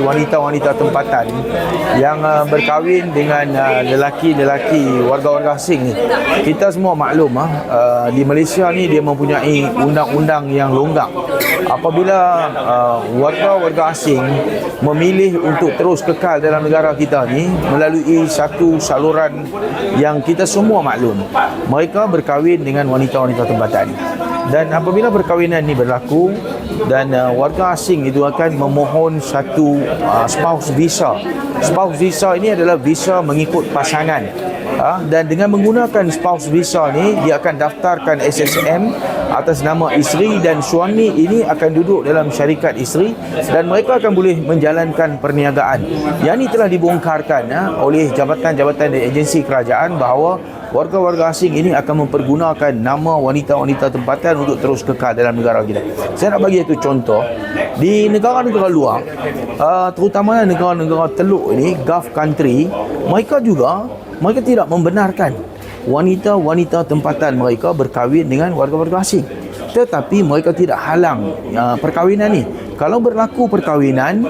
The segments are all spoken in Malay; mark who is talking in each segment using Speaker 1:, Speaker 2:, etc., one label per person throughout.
Speaker 1: wanita-wanita tempatan yang uh, berkahwin dengan uh, lelaki-lelaki warga-warga asing ni. Kita semua maklum ah uh, di Malaysia ni dia mempunyai undang-undang yang longgar. Apabila uh, warga-warga asing memilih untuk terus kekal dalam negara kita ni melalui satu saluran yang kita semua maklum. Mereka berkahwin dengan wanita-wanita tempatan. Dan apabila perkahwinan ini berlaku dan uh, warga asing itu akan memohon satu uh, spouse visa. Spouse visa ini adalah visa mengikut pasangan. Uh, dan dengan menggunakan spouse visa ni dia akan daftarkan SSM atas nama isteri dan suami ini akan duduk dalam syarikat isteri dan mereka akan boleh menjalankan perniagaan. Yang ini telah dibongkarkan uh, oleh jabatan-jabatan dan agensi kerajaan bahawa warga-warga asing ini akan mempergunakan nama wanita-wanita tempatan untuk terus kekal dalam negara kita. Saya nak bagi satu contoh. Di negara-negara luar, uh, terutamanya negara-negara teluk ini, Gulf country, mereka juga mereka tidak membenarkan wanita-wanita tempatan mereka berkahwin dengan warga-warga asing. Tetapi mereka tidak halang uh, perkahwinan ni. Kalau berlaku perkahwinan,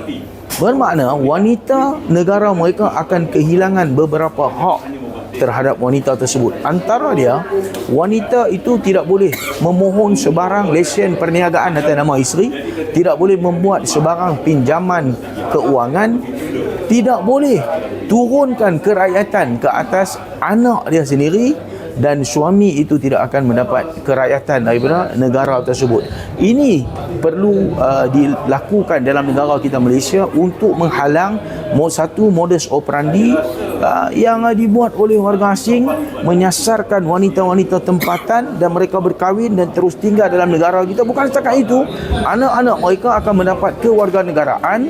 Speaker 1: bermakna wanita negara mereka akan kehilangan beberapa hak terhadap wanita tersebut. Antara dia, wanita itu tidak boleh memohon sebarang lesen perniagaan atas nama isteri, tidak boleh membuat sebarang pinjaman keuangan, tidak boleh turunkan kerakyatan ke atas anak dia sendiri dan suami itu tidak akan mendapat kerakyatan daripada negara tersebut. Ini perlu uh, dilakukan dalam negara kita Malaysia untuk menghalang satu modus operandi uh, yang uh, dibuat oleh warga asing menyasarkan wanita-wanita tempatan dan mereka berkahwin dan terus tinggal dalam negara kita. Bukan setakat itu, anak-anak mereka akan mendapat kewarganegaraan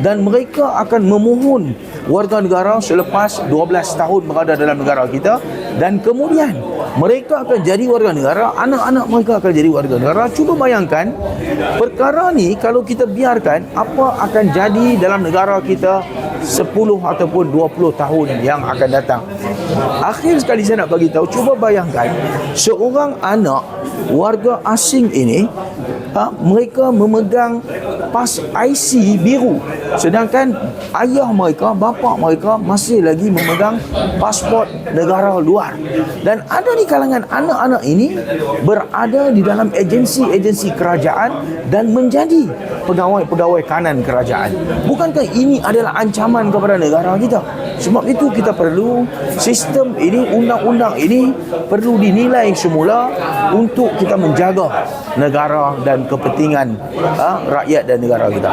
Speaker 1: dan mereka akan memohon warga negara selepas 12 tahun berada dalam negara kita dan kemudian mereka akan jadi warga negara, anak-anak mereka akan jadi warga negara. Cuba bayangkan perkara ni kalau kita biarkan apa akan jadi dalam negara kita 10 ataupun 20 tahun yang akan datang. Akhir sekali saya nak bagi tahu, cuba bayangkan seorang anak warga asing ini ha, mereka memegang pas IC biru. Sedangkan ayah mereka, bapa mereka masih lagi memegang pasport negara luar. Dan ada di kalangan anak-anak ini berada di dalam agensi-agensi kerajaan dan menjadi pegawai-pegawai kanan kerajaan. Bukankah ini adalah ancaman kepada negara kita? Sebab itu kita perlu sistem ini, undang-undang ini perlu dinilai semula untuk kita menjaga negara dan kepentingan ha, rakyat dan negara kita